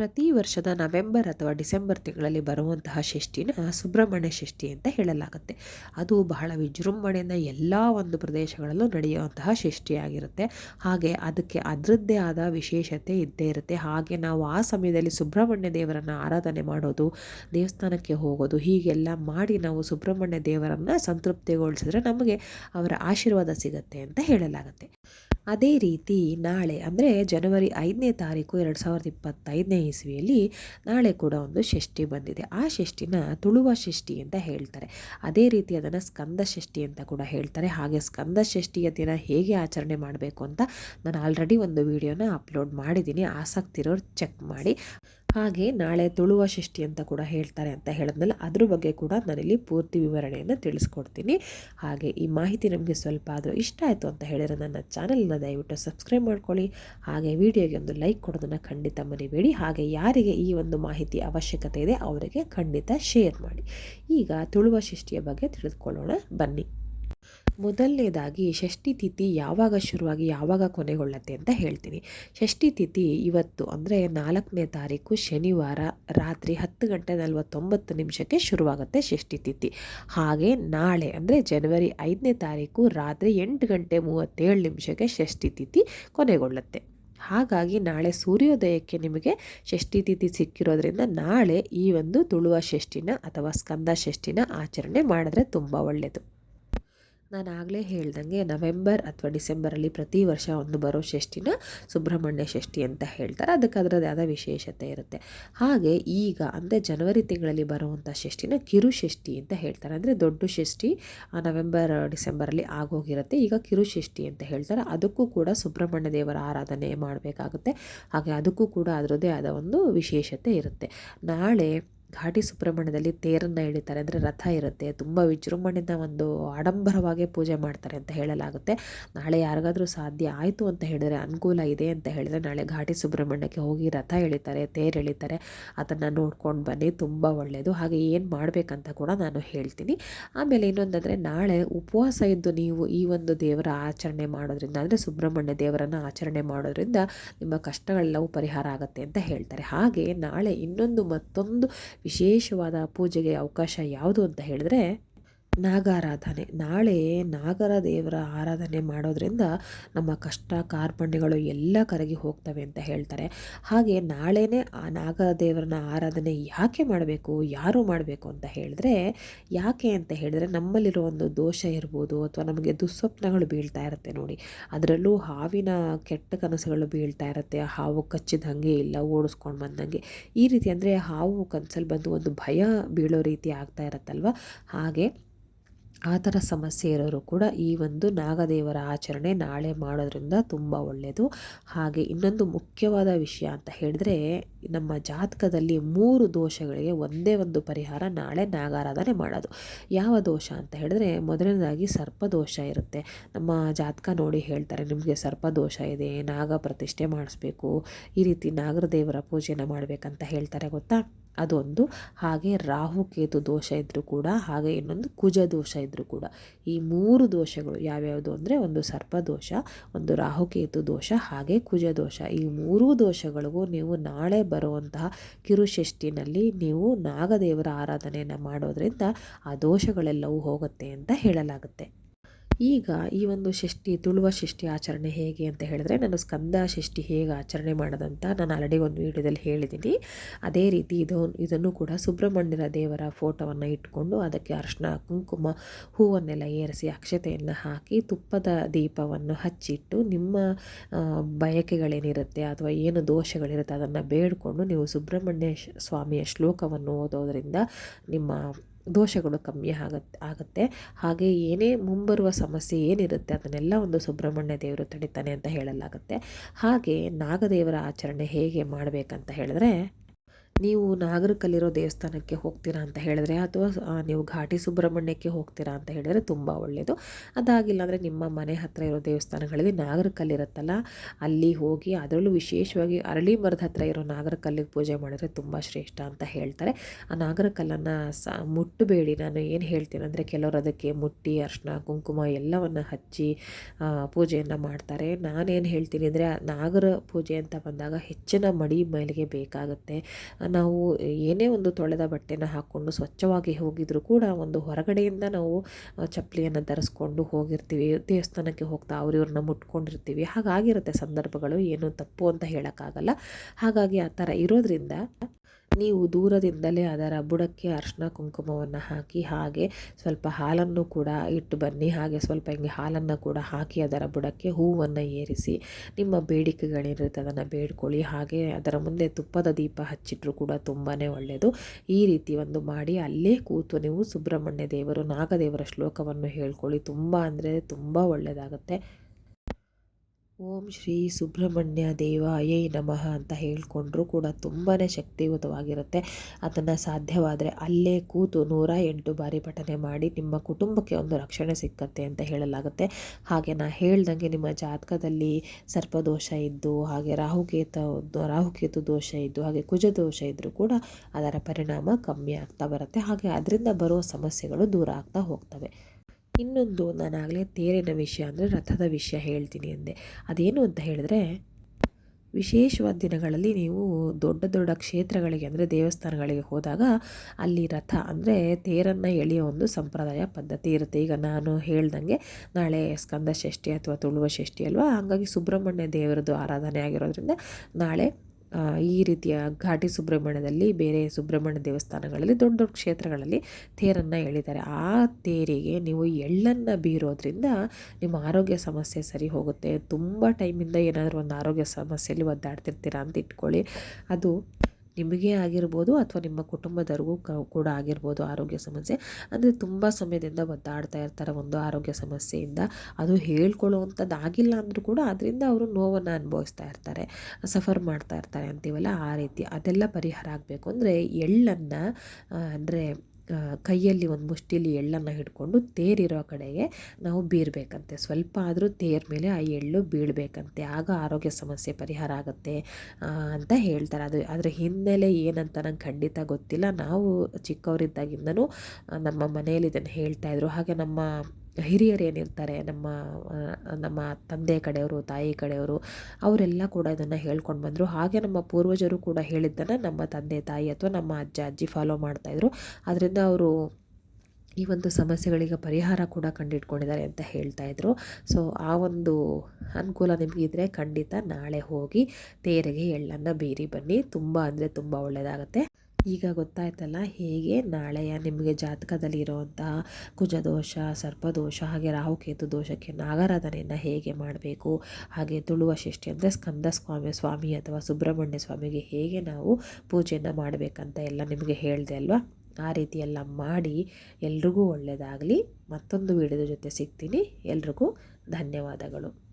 ಪ್ರತಿ ವರ್ಷದ ನವೆಂಬರ್ ಅಥವಾ ಡಿಸೆಂಬರ್ ತಿಂಗಳಲ್ಲಿ ಬರುವಂತಹ ಷಷ್ಠಿನ ಸುಬ್ರಹ್ಮಣ್ಯ ಷಷ್ಠಿ ಅಂತ ಹೇಳಲಾಗುತ್ತೆ. ಅದು ಬಹಳ ವಿಜೃಂಭಣೆಯಿಂದ ಎಲ್ಲ ಒಂದು ಪ್ರದೇಶಗಳಲ್ಲೂ ನಡೆಯುವಂತಹ ಷಷ್ಠಿಯಾಗಿರುತ್ತೆ ಹಾಗೆ ಅದಕ್ಕೆ ಅದರದ್ದೇ ಆದ ವಿಶೇಷತೆ ಇದ್ದೇ ಇರುತ್ತೆ. ಹಾಗೆ ನಾವು ಆ ಸಮಯದಲ್ಲಿ ಸುಬ್ರಹ್ಮಣ್ಯ ದೇವರನ್ನು ಆರಾಧನೆ ಮಾಡೋದು, ದೇವಸ್ಥಾನಕ್ಕೆ ಹೋಗೋದು, ಹೀಗೆಲ್ಲ ಮಾಡಿ ನಾವು ಸುಬ್ರಹ್ಮಣ್ಯ ದೇವರನ್ನು ಸಂತೃಪ್ತಿಗೊಳಿಸಿದ್ರೆ ನಮಗೆ ಅವರ ಆಶೀರ್ವಾದ ಸಿಗುತ್ತೆ ಅಂತ ಹೇಳಲಾಗುತ್ತೆ. ಅದೇ ರೀತಿ ನಾಳೆ ಅಂದರೆ ಜನವರಿ ಐದನೇ ತಾರೀಕು ಎರಡು ಸಾವಿರದ ಇಪ್ಪತ್ತೈದನೇ ಇಸ್ವಿಯಲ್ಲಿ ನಾಳೆ ಕೂಡ ಒಂದು ಷಷ್ಠಿ ಬಂದಿದೆ. ಆ ಷಷ್ಠಿನ ತುಳುವ ಷಷ್ಠಿ ಅಂತ ಹೇಳ್ತಾರೆ. ಅದೇ ರೀತಿ ಅದನ್ನು ಸ್ಕಂದ ಷಷ್ಠಿ ಅಂತ ಕೂಡ ಹೇಳ್ತಾರೆ. ಹಾಗೆ ಸ್ಕಂದ ಷಷ್ಠಿಯ ದಿನ ಹೇಗೆ ಆಚರಣೆ ಮಾಡಬೇಕು ಅಂತ ನಾನು ಆಲ್ರೆಡಿ ಒಂದು ವಿಡಿಯೋನ ಅಪ್ಲೋಡ್ ಮಾಡಿದ್ದೀನಿ. ಆಸಕ್ತಿ ಇರೋರು ಚೆಕ್ ಮಾಡಿ. ಹಾಗೆ ನಾಳೆ ತುಳುವ ಷಷ್ಠಿ ಅಂತ ಕೂಡ ಹೇಳ್ತಾರೆ ಅಂತ ಹೇಳಿದ್ಮೇಲೆ ಅದ್ರ ಬಗ್ಗೆ ಕೂಡ ನಾನಿಲ್ಲಿ ಪೂರ್ತಿ ವಿವರಣೆಯನ್ನು ತಿಳಿಸ್ಕೊಡ್ತೀನಿ. ಹಾಗೆ ಈ ಮಾಹಿತಿ ನಮಗೆ ಸ್ವಲ್ಪ ಆದರೂ ಇಷ್ಟ ಆಯಿತು ಅಂತ ಹೇಳಿದ್ರೆ ನನ್ನ ಚಾನಲ್ನ ದಯವಿಟ್ಟು ಸಬ್ಸ್ಕ್ರೈಬ್ ಮಾಡ್ಕೊಳ್ಳಿ. ಹಾಗೆ ವಿಡಿಯೋಗೆ ಒಂದು ಲೈಕ್ ಕೊಡೋದನ್ನು ಖಂಡಿತ ಮರಿಬೇಡಿ. ಹಾಗೆ ಯಾರಿಗೆ ಈ ಒಂದು ಮಾಹಿತಿ ಅವಶ್ಯಕತೆ ಇದೆ ಅವರಿಗೆ ಖಂಡಿತ ಶೇರ್ ಮಾಡಿ. ಈಗ ತುಳುವ ಷಷ್ಠಿಯ ಬಗ್ಗೆ ತಿಳಿದುಕೊಳ್ಳೋಣ. ಬನ್ನಿ. ಮೊದಲನೇದಾಗಿ ಷಷ್ಠಿ ತಿಥಿ ಯಾವಾಗ ಶುರುವಾಗಿ ಯಾವಾಗ ಕೊನೆಗೊಳ್ಳುತ್ತೆ ಅಂತ ಹೇಳ್ತೀನಿ. ಷಷ್ಠಿ ತಿಥಿ ಇವತ್ತು ಅಂದರೆ ನಾಲ್ಕನೇ ತಾರೀಕು ಶನಿವಾರ ರಾತ್ರಿ ಹತ್ತು ಗಂಟೆ ನಲವತ್ತೊಂಬತ್ತು ನಿಮಿಷಕ್ಕೆ ಶುರುವಾಗುತ್ತೆ ಷಷ್ಠಿ ತಿಥಿ. ಹಾಗೆ ನಾಳೆ ಅಂದರೆ ಜನವರಿ ಐದನೇ ತಾರೀಕು ರಾತ್ರಿ ಎಂಟು ಗಂಟೆ ಮೂವತ್ತೇಳು ನಿಮಿಷಕ್ಕೆ ಷಷ್ಠಿ ತಿಥಿ ಕೊನೆಗೊಳ್ಳುತ್ತೆ. ಹಾಗಾಗಿ ನಾಳೆ ಸೂರ್ಯೋದಯಕ್ಕೆ ನಿಮಗೆ ಷಷ್ಠಿ ತಿಥಿ ಸಿಕ್ಕಿರೋದ್ರಿಂದ ನಾಳೆ ಈ ಒಂದು ತುಳುವ ಷಷ್ಠಿನ ಅಥವಾ ಸ್ಕಂದ ಷಷ್ಠಿನ ಆಚರಣೆ ಮಾಡಿದ್ರೆ ತುಂಬ ಒಳ್ಳೆಯದು ನಾನು ಆಗಲೇ ಹೇಳ್ದಂಗೆ ನವೆಂಬರ್ ಅಥವಾ ಡಿಸೆಂಬರಲ್ಲಿ ಪ್ರತಿ ವರ್ಷ ಒಂದು ಬರೋ ಷಷ್ಠಿನ ಸುಬ್ರಹ್ಮಣ್ಯ ಷಷ್ಠಿ ಅಂತ ಹೇಳ್ತಾರೆ. ಅದಕ್ಕೆ ಅದರದ್ದೇ ಆದ ವಿಶೇಷತೆ ಇರುತ್ತೆ. ಹಾಗೆ ಈಗ ಅಂದರೆ ಜನವರಿ ತಿಂಗಳಲ್ಲಿ ಬರುವಂಥ ಷಷ್ಠಿನ ಕಿರು ಷಷ್ಠಿ ಅಂತ ಹೇಳ್ತಾರೆ. ಅಂದರೆ ದೊಡ್ಡ ಷಷ್ಠಿ ನವೆಂಬರ್, ಡಿಸೆಂಬರಲ್ಲಿ ಆಗೋಗಿರುತ್ತೆ. ಈಗ ಕಿರು ಷಷ್ಠಿ ಅಂತ ಹೇಳ್ತಾರೆ. ಅದಕ್ಕೂ ಕೂಡ ಸುಬ್ರಹ್ಮಣ್ಯ ದೇವರ ಆರಾಧನೆ ಮಾಡಬೇಕಾಗುತ್ತೆ. ಹಾಗೆ ಅದಕ್ಕೂ ಕೂಡ ಅದರದ್ದೇ ಆದ ಒಂದು ವಿಶೇಷತೆ ಇರುತ್ತೆ. ನಾಳೆ ಘಾಟಿ ಸುಬ್ರಹ್ಮಣ್ಯದಲ್ಲಿ ತೇರನ್ನು ಎಳಿತಾರೆ. ಅಂದರೆ ರಥ ಇರುತ್ತೆ. ತುಂಬ ವಿಜೃಂಭಣೆಯಿಂದ ಒಂದು ಆಡಂಬರವಾಗಿ ಪೂಜೆ ಮಾಡ್ತಾರೆ ಅಂತ ಹೇಳಲಾಗುತ್ತೆ. ನಾಳೆ ಯಾರಿಗಾದರೂ ಸಾಧ್ಯ ಆಯಿತು ಅಂತ ಹೇಳಿದರೆ ಅನುಕೂಲ ಇದೆ ಅಂತ ಹೇಳಿದರೆ ನಾಳೆ ಘಾಟಿ ಸುಬ್ರಹ್ಮಣ್ಯಕ್ಕೆ ಹೋಗಿ ರಥ ಎಳಿತಾರೆ, ತೇರು ಎಳಿತಾರೆ. ಅದನ್ನು ನೋಡ್ಕೊಂಡು ಬನ್ನಿ. ತುಂಬ ಒಳ್ಳೆಯದು ಹಾಗೆ ಏನು ಮಾಡಬೇಕಂತ ಕೂಡ ನಾನು ಹೇಳ್ತೀನಿ. ಆಮೇಲೆ ಇನ್ನೊಂದಂದರೆ ನಾಳೆ ಉಪವಾಸ ಇದ್ದು ನೀವು ಈ ಒಂದು ದೇವರ ಆಚರಣೆ ಮಾಡೋದ್ರಿಂದ, ಅಂದರೆ ಸುಬ್ರಹ್ಮಣ್ಯ ದೇವರನ್ನು ಆಚರಣೆ ಮಾಡೋದ್ರಿಂದ ನಿಮ್ಮ ಕಷ್ಟಗಳೆಲ್ಲವೂ ಪರಿಹಾರ ಆಗುತ್ತೆ ಅಂತ ಹೇಳ್ತಾರೆ. ಹಾಗೆ ನಾಳೆ ಇನ್ನೊಂದು ಮತ್ತೊಂದು ವಿಶೇಷವಾದ ಪೂಜೆಗೆ ಅವಕಾಶ ಯಾವುದು ಅಂತ ಹೇಳಿದ್ರೆ ನಾಗಾರಾಧನೆ. ನಾಳೆ ನಾಗರ ದೇವರ ಆರಾಧನೆ ಮಾಡೋದ್ರಿಂದ ನಮ್ಮ ಕಷ್ಟ, ಕಾರ್ಪಣ್ಯಗಳು ಎಲ್ಲ ಕರಗಿ ಹೋಗ್ತವೆ ಅಂತ ಹೇಳ್ತಾರೆ. ಹಾಗೆ ನಾಳೆನೇ ಆ ನಾಗರ ದೇವರನ್ನ ಆರಾಧನೆ ಯಾಕೆ ಮಾಡಬೇಕು, ಯಾರು ಮಾಡಬೇಕು ಅಂತ ಹೇಳಿದ್ರೆ, ಯಾಕೆ ಅಂತ ಹೇಳಿದ್ರೆ ನಮ್ಮಲ್ಲಿರೋ ಒಂದು ದೋಷ ಇರ್ಬೋದು ಅಥವಾ ನಮಗೆ ದುಸ್ವಪ್ನಗಳು ಬೀಳ್ತಾ ಇರುತ್ತೆ ನೋಡಿ. ಅದರಲ್ಲೂ ಹಾವಿನ ಕೆಟ್ಟ ಕನಸುಗಳು ಬೀಳ್ತಾ ಇರುತ್ತೆ. ಹಾವು ಕಚ್ಚಿದಂಗೆ ಇಲ್ಲ, ಓಡಿಸ್ಕೊಂಡು ಬಂದಂಗೆ. ಈ ರೀತಿ ಅಂದರೆ ಹಾವು ಕನಸಲ್ಲಿ ಬಂದು ಒಂದು ಭಯ ಬೀಳೋ ರೀತಿ ಆಗ್ತಾ ಇರುತ್ತಲ್ವ? ಹಾಗೆ ಆ ಥರ ಸಮಸ್ಯೆ ಇರೋರು ಕೂಡ ಈ ಒಂದು ನಾಗದೇವರ ಆಚರಣೆ ನಾಳೆ ಮಾಡೋದ್ರಿಂದ ತುಂಬ ಒಳ್ಳೆಯದು ಹಾಗೆ ಇನ್ನೊಂದು ಮುಖ್ಯವಾದ ವಿಷಯ ಅಂತ ಹೇಳಿದ್ರೆ, ನಮ್ಮ ಜಾತಕದಲ್ಲಿ ಮೂರು ದೋಷಗಳಿಗೆ ಒಂದೇ ಒಂದು ಪರಿಹಾರ ನಾಳೆ ನಾಗಾರಾಧನೆ ಮಾಡೋದು. ಯಾವ ದೋಷ ಅಂತ ಹೇಳಿದ್ರೆ, ಮೊದಲನೇದಾಗಿ ಸರ್ಪದೋಷ ಇರುತ್ತೆ. ನಮ್ಮ ಜಾತಕ ನೋಡಿ ಹೇಳ್ತಾರೆ, ನಿಮಗೆ ಸರ್ಪದೋಷ ಇದೆ, ನಾಗ ಪ್ರತಿಷ್ಠೆ ಮಾಡಿಸ್ಬೇಕು, ಈ ರೀತಿ ನಾಗರ ದೇವರ ಪೂಜೆನ ಮಾಡಬೇಕಂತ ಹೇಳ್ತಾರೆ, ಗೊತ್ತಾ? ಅದೊಂದು. ಹಾಗೆ ರಾಹು, ಕೇತು ದೋಷ ಇದ್ದರೂ ಕೂಡ, ಹಾಗೆ ಇನ್ನೊಂದು ಕುಜ ದೋಷ ಇದ್ದರೂ ಕೂಡ. ಈ ಮೂರು ದೋಷಗಳು ಯಾವ್ಯಾವುದು ಅಂದರೆ ಒಂದು ಸರ್ಪದೋಷ ಒಂದು ರಾಹುಕೇತು ದೋಷ, ಹಾಗೆ ಕುಜ ದೋಷ. ಈ ಮೂರೂ ದೋಷಗಳಿಗೂ ನೀವು ನಾಳೆ ಬರುವಂತಹ ಕಿರುಷಷ್ಠಿನಲ್ಲಿ ನೀವು ನಾಗದೇವರ ಆರಾಧನೆಯನ್ನು ಮಾಡೋದ್ರಿಂದ ಆ ದೋಷಗಳೆಲ್ಲವೂ ಹೋಗುತ್ತೆ ಅಂತ ಹೇಳಲಾಗುತ್ತೆ. ಈಗ ಈ ಒಂದು ಷಷ್ಠಿ, ತುಳುವ ಷಷ್ಠಿ ಆಚರಣೆ ಹೇಗೆ ಅಂತ ಹೇಳಿದ್ರೆ, ನಾನು ಸ್ಕಂದ ಷಷ್ಠಿ ಹೇಗೆ ಆಚರಣೆ ಮಾಡೋದಂತ ನಾನು ಆಲ್ರೆಡಿ ಒಂದು ವೀಡಿಯೋದಲ್ಲಿ ಹೇಳಿದ್ದೀನಿ. ಅದೇ ರೀತಿ ಇದು, ಇದನ್ನು ಕೂಡ ಸುಬ್ರಹ್ಮಣ್ಯರ ದೇವರ ಫೋಟೋವನ್ನು ಇಟ್ಕೊಂಡು ಅದಕ್ಕೆ ಅರಿಶಿನ ಕುಂಕುಮ ಹೂವನ್ನೆಲ್ಲ ಏರಿಸಿ ಅಕ್ಷತೆಯನ್ನು ಹಾಕಿ ತುಪ್ಪದ ದೀಪವನ್ನು ಹಚ್ಚಿಟ್ಟು ನಿಮ್ಮ ಬಯಕೆಗಳೇನಿರುತ್ತೆ ಅಥವಾ ಏನು ದೋಷಗಳಿರುತ್ತೆ ಅದನ್ನು ಬೇಡಿಕೊಂಡು ನೀವು ಸುಬ್ರಹ್ಮಣ್ಯ ಸ್ವಾಮಿಯ ಶ್ಲೋಕವನ್ನು ಓದೋದ್ರಿಂದ ನಿಮ್ಮ ದೋಷಗಳು ಕಮ್ಮಿ ಆಗತ್ತೆ, ಆಗುತ್ತೆ. ಹಾಗೆ ಏನೇ ಮುಂಬರುವ ಸಮಸ್ಯೆ ಏನಿರುತ್ತೆ, ಅದನ್ನೆಲ್ಲ ಒಂದು ಸುಬ್ರಹ್ಮಣ್ಯ ದೇವರು ತಡಿತಾನೆ ಅಂತ ಹೇಳಲಾಗುತ್ತೆ. ಹಾಗೆ ನಾಗದೇವರ ಆಚರಣೆ ಹೇಗೆ ಮಾಡಬೇಕಂತ ಹೇಳಿದ್ರೆ ನೀವು ನಾಗರಕಲ್ಲಿರೋ ದೇವಸ್ಥಾನಕ್ಕೆ ಹೋಗ್ತೀರಾ ಅಂತ ಹೇಳಿದ್ರೆ ಅಥವಾ ನೀವು ಘಾಟಿ ಸುಬ್ರಹ್ಮಣ್ಯಕ್ಕೆ ಹೋಗ್ತೀರಾ ಅಂತ ಹೇಳಿದರೆ ತುಂಬ ಒಳ್ಳೆಯದು ಅದಾಗಿಲ್ಲ ಅಂದರೆ ನಿಮ್ಮ ಮನೆ ಹತ್ತಿರ ಇರೋ ದೇವಸ್ಥಾನಗಳಲ್ಲಿ ನಾಗರಕಲ್ಲಿರುತ್ತಲ್ಲ ಅಲ್ಲಿ ಹೋಗಿ ಅದರಲ್ಲೂ ವಿಶೇಷವಾಗಿ ಅರಳಿ ಮರದ ಹತ್ತಿರ ಇರೋ ನಾಗರಕಲ್ಲಿಗೆ ಪೂಜೆ ಮಾಡಿದ್ರೆ ತುಂಬ ಶ್ರೇಷ್ಠ ಅಂತ ಹೇಳ್ತಾರೆ. ಆ ನಾಗರಕಲ್ಲನ್ನು ಸ, ಮುಟ್ಟಬೇಡಿ. ನಾನು ಏನು ಹೇಳ್ತೀನಿ ಅಂದರೆ ಕೆಲವರು ಅದಕ್ಕೆ ಮುಟ್ಟಿ ಅರ್ಶಿನ ಕುಂಕುಮ ಎಲ್ಲವನ್ನು ಹಚ್ಚಿ ಪೂಜೆಯನ್ನು ಮಾಡ್ತಾರೆ. ನಾನೇನು ಹೇಳ್ತೀನಿ ಅಂದರೆ ನಾಗರ ಪೂಜೆ ಅಂತ ಬಂದಾಗ ಹೆಚ್ಚಿನ ಮಡಿ ಮೈಲಿಗೆ ಬೇಕಾಗುತ್ತೆ. ನಾವು ಏನೇ ಒಂದು ತೊಳೆದ ಬಟ್ಟೆನ ಹಾಕ್ಕೊಂಡು ಸ್ವಚ್ಛವಾಗಿ ಹೋಗಿದ್ರು ಕೂಡ ಒಂದು ಹೊರಗಡೆಯಿಂದ ನಾವು ಚಪ್ಪಲಿಯನ್ನು ಧರಿಸ್ಕೊಂಡು ಹೋಗಿರ್ತೀವಿ, ದೇವಸ್ಥಾನಕ್ಕೆ ಹೋಗ್ತಾ ಅವ್ರಿವ್ರನ್ನ ಮುಟ್ಕೊಂಡಿರ್ತೀವಿ. ಹಾಗಾಗಿರುತ್ತೆ ಸಂದರ್ಭಗಳು, ಏನು ತಪ್ಪು ಅಂತ ಹೇಳೋಕ್ಕಾಗಲ್ಲ. ಹಾಗಾಗಿ ಆ ಥರ ಇರೋದ್ರಿಂದ ನೀವು ದೂರದಿಂದಲೇ ಅದರ ಬುಡಕ್ಕೆ ಅರಿಶಿನ ಕುಂಕುಮವನ್ನು ಹಾಕಿ, ಹಾಗೆ ಸ್ವಲ್ಪ ಹಾಲನ್ನು ಕೂಡ ಇಟ್ಟು ಬನ್ನಿ. ಹಾಗೆ ಸ್ವಲ್ಪ ಹಿಂಗೆ ಹಾಲನ್ನು ಕೂಡ ಹಾಕಿ ಅದರ ಬುಡಕ್ಕೆ ಹೂವನ್ನು ಏರಿಸಿ, ನಿಮ್ಮ ಬೇಡಿಕೆಗಳೇನಿರುತ್ತೆ ಅದನ್ನು ಬೇಡ್ಕೊಳ್ಳಿ. ಹಾಗೆ ಅದರ ಮುಂದೆ ತುಪ್ಪದ ದೀಪ ಹಚ್ಚಿಟ್ರೂ ಕೂಡ ತುಂಬಾ ಒಳ್ಳೆಯದು ಈ ರೀತಿ ಒಂದು ಮಾಡಿ ಅಲ್ಲೇ ಕೂತು ನೀವು ಸುಬ್ರಹ್ಮಣ್ಯ ದೇವರು, ನಾಗದೇವರ ಶ್ಲೋಕವನ್ನು ಹೇಳ್ಕೊಳ್ಳಿ. ತುಂಬ ಅಂದರೆ ತುಂಬ ಒಳ್ಳೆಯದಾಗುತ್ತೆ ಓಂ ಶ್ರೀ ಸುಬ್ರಹ್ಮಣ್ಯ ದೇವಾಯೇ ನಮಃ ಅಂತ ಹೇಳಿಕೊಂಡ್ರೂ ಕೂಡ ತುಂಬಾ ಶಕ್ತಿಯುತವಾಗಿರುತ್ತೆ. ಅದನ್ನು ಸಾಧ್ಯವಾದರೆ ಅಲ್ಲೇ ಕೂತು ನೂರ ಎಂಟು ಬಾರಿ ಪಠನೆ ಮಾಡಿ ನಿಮ್ಮ ಕುಟುಂಬಕ್ಕೆ ಒಂದು ರಕ್ಷಣೆ ಸಿಕ್ಕತ್ತೆ ಅಂತ ಹೇಳಲಾಗುತ್ತೆ. ಹಾಗೆ ನಾ ಹೇಳ್ದಂಗೆ ನಿಮ್ಮ ಜಾತಕದಲ್ಲಿ ಸರ್ಪದೋಷ ಇದ್ದು, ಹಾಗೆ ರಾಹುಕೇತ, ರಾಹುಕೇತು ದೋಷ ಇದ್ದು, ಹಾಗೆ ಕುಜ ದೋಷ ಇದ್ದರೂ ಕೂಡ ಅದರ ಪರಿಣಾಮ ಕಮ್ಮಿ ಆಗ್ತಾ ಬರುತ್ತೆ. ಹಾಗೆ ಅದರಿಂದ ಬರುವ ಸಮಸ್ಯೆಗಳು ದೂರ ಆಗ್ತಾ ಹೋಗ್ತವೆ. ಇನ್ನೊಂದು ನಾನಾಗಲೇ ತೇರಿನ ವಿಷಯ ಅಂದರೆ ರಥದ ವಿಷಯ ಹೇಳ್ತೀನಿ ಅಂದೆ. ಅದೇನು ಅಂತ ಹೇಳಿದ್ರೆ, ವಿಶೇಷವಾದ ದಿನಗಳಲ್ಲಿ ನೀವು ದೊಡ್ಡ ದೊಡ್ಡ ಕ್ಷೇತ್ರಗಳಿಗೆ ಅಂದರೆ ದೇವಸ್ಥಾನಗಳಿಗೆ ಹೋದಾಗ ಅಲ್ಲಿ ರಥ ಅಂದರೆ ತೇರನ್ನು ಎಳೆಯೋ ಒಂದು ಸಂಪ್ರದಾಯ ಪದ್ಧತಿ ಇರುತ್ತೆ. ಈಗ ನಾನು ಹೇಳ್ದಂಗೆ ನಾಳೆ ಸ್ಕಂದ ಷಷ್ಠಿ ಅಥವಾ ತುಳುವ ಷಷ್ಠಿ ಅಲ್ವಾ, ಹಾಗಾಗಿ ಸುಬ್ರಹ್ಮಣ್ಯ ದೇವರದ್ದು ಆರಾಧನೆ ಆಗಿರೋದ್ರಿಂದ ನಾಳೆ ಈ ರೀತಿಯ ಘಾಟಿ ಸುಬ್ರಹ್ಮಣ್ಯದಲ್ಲಿ ಬೇರೆ ಸುಬ್ರಹ್ಮಣ್ಯ ದೇವಸ್ಥಾನಗಳಲ್ಲಿ ದೊಡ್ಡ ದೊಡ್ಡ ಕ್ಷೇತ್ರಗಳಲ್ಲಿ ತೇರನ್ನು ಎಳಿತಾರೆ. ಆ ತೇರಿಗೆ ನೀವು ಎಳ್ಳನ್ನು ಬೀರೋದ್ರಿಂದ ನಿಮ್ಮ ಆರೋಗ್ಯ ಸಮಸ್ಯೆ ಸರಿ ಹೋಗುತ್ತೆ. ತುಂಬ ಟೈಮಿಂದ ಏನಾದರೂ ಒಂದು ಆರೋಗ್ಯ ಸಮಸ್ಯೆಯಲ್ಲಿ ಒದ್ದಾಡ್ತಿರ್ತೀರ ಅಂತ ಇಟ್ಕೊಳ್ಳಿ. ಅದು ನಿಮಗೆ ಆಗಿರ್ಬೋದು ಅಥವಾ ನಿಮ್ಮ ಕುಟುಂಬದವ್ರಿಗೂ ಕೂಡ ಆಗಿರ್ಬೋದು ಆರೋಗ್ಯ ಸಮಸ್ಯೆ. ಅಂದರೆ ತುಂಬ ಸಮಯದಿಂದ ಒದ್ದಾಡ್ತಾ ಇರ್ತಾರೆ ಒಂದು ಆರೋಗ್ಯ ಸಮಸ್ಯೆಯಿಂದ. ಅದು ಹೇಳ್ಕೊಳ್ಳುವಂಥದ್ದು ಆಗಿಲ್ಲ ಅಂದರೂ ಕೂಡ ಅದರಿಂದ ಅವರು ನೋವನ್ನು ಅನುಭವಿಸ್ತಾ ಇರ್ತಾರೆ, ಸಫರ್ ಮಾಡ್ತಾ ಇರ್ತಾರೆ ಅಂತೀವಲ್ಲ ಆ ರೀತಿ. ಅದೆಲ್ಲ ಪರಿಹಾರ ಆಗಬೇಕು. ಅಂದರೆ ಎಳ್ಳನ್ನು ಅಂದರೆ ಕೈಯಲ್ಲಿ ಒಂದು ಮುಷ್ಟಿಲಿ ಎಳ್ಳನ್ನು ಹಿಡ್ಕೊಂಡು ತೇರಿರೋ ಕಡೆಗೆ ನಾವು ಬೀರಬೇಕಂತೆ. ಸ್ವಲ್ಪ ಆದರೂ ತೇರ ಮೇಲೆ ಆ ಎಳ್ಳು ಬೀಳಬೇಕಂತೆ. ಆಗ ಆರೋಗ್ಯ ಸಮಸ್ಯೆ ಪರಿಹಾರ ಆಗುತ್ತೆ ಅಂತ ಹೇಳ್ತಾರೆ. ಅದು ಅದರ ಹಿನ್ನೆಲೆ ಏನಂತ ನಂಗೆ ಖಂಡಿತ ಗೊತ್ತಿಲ್ಲ. ನಾವು ಚಿಕ್ಕವರಿದ್ದಾಗಿಂದನೂ ನಮ್ಮ ಮನೆಯಲ್ಲಿ ಇದನ್ನು ಹೇಳ್ತಾಯಿದ್ರು ಹಾಗೆ ನಮ್ಮ ಹಿರಿಯರು ಏನಿರ್ತಾರೆ, ನಮ್ಮ ನಮ್ಮ ತಂದೆ ಕಡೆಯವರು, ತಾಯಿ ಕಡೆಯವರು, ಅವರೆಲ್ಲ ಕೂಡ ಇದನ್ನು ಹೇಳ್ಕೊಂಡು ಬಂದರು. ಹಾಗೆ ನಮ್ಮ ಪೂರ್ವಜರು ಕೂಡ ಹೇಳಿದ್ದನ್ನು ನಮ್ಮ ತಂದೆ, ತಾಯಿ ಅಥವಾ ನಮ್ಮ ಅಜ್ಜ, ಅಜ್ಜಿ ಫಾಲೋ ಮಾಡ್ತಾಯಿದ್ರು ಅದರಿಂದ ಅವರು ಈ ಒಂದು ಸಮಸ್ಯೆಗಳಿಗೆ ಪರಿಹಾರ ಕೂಡ ಕಂಡಿಟ್ಕೊಂಡಿದ್ದಾರೆ ಅಂತ ಹೇಳ್ತಾ ಇದ್ರು. ಸೊ ಆ ಒಂದು ಅನುಕೂಲ ನಿಮಗಿದ್ರೆ ಖಂಡಿತ ನಾಳೆ ಹೋಗಿ ತೇರಿಗೆ ಎಳ್ಳನ್ನು ಬೀರಿ ಬನ್ನಿ. ತುಂಬ ಅಂದರೆ ತುಂಬ ಒಳ್ಳೆಯದಾಗತ್ತೆ ಈಗ ಗೊತ್ತಾಯ್ತಲ್ಲ ಹೇಗೆ ನಾಳೆಯ ನಿಮಗೆ ಜಾತಕದಲ್ಲಿ ಇರುವಂತಹ ಕುಜದೋಷ, ಸರ್ಪದೋಷ ಹಾಗೆ ರಾಹುಕೇತು ದೋಷಕ್ಕೆ ನಾಗಾರಾಧನೆಯನ್ನು ಹೇಗೆ ಮಾಡಬೇಕು? ಹಾಗೆ ತುಳುವ ಷಷ್ಠಿ ಅಂದರೆ ಸ್ಕಂದ ಸ್ವಾಮಿ ಸ್ವಾಮಿ ಅಥವಾ ಸುಬ್ರಹ್ಮಣ್ಯ ಸ್ವಾಮಿಗೆ ಹೇಗೆ ನಾವು ಪೂಜೆಯನ್ನು ಮಾಡಬೇಕಂತ ಎಲ್ಲ ನಿಮಗೆ ಹೇಳಿದೆ ಅಲ್ವಾ? ಆ ರೀತಿ ಎಲ್ಲ ಮಾಡಿ ಎಲ್ರಿಗೂ ಒಳ್ಳೆಯದಾಗಲಿ ಮತ್ತೊಂದು ವಿಡಿಯೋದ ಜೊತೆ ಸಿಗ್ತೀನಿ. ಎಲ್ರಿಗೂ ಧನ್ಯವಾದಗಳು.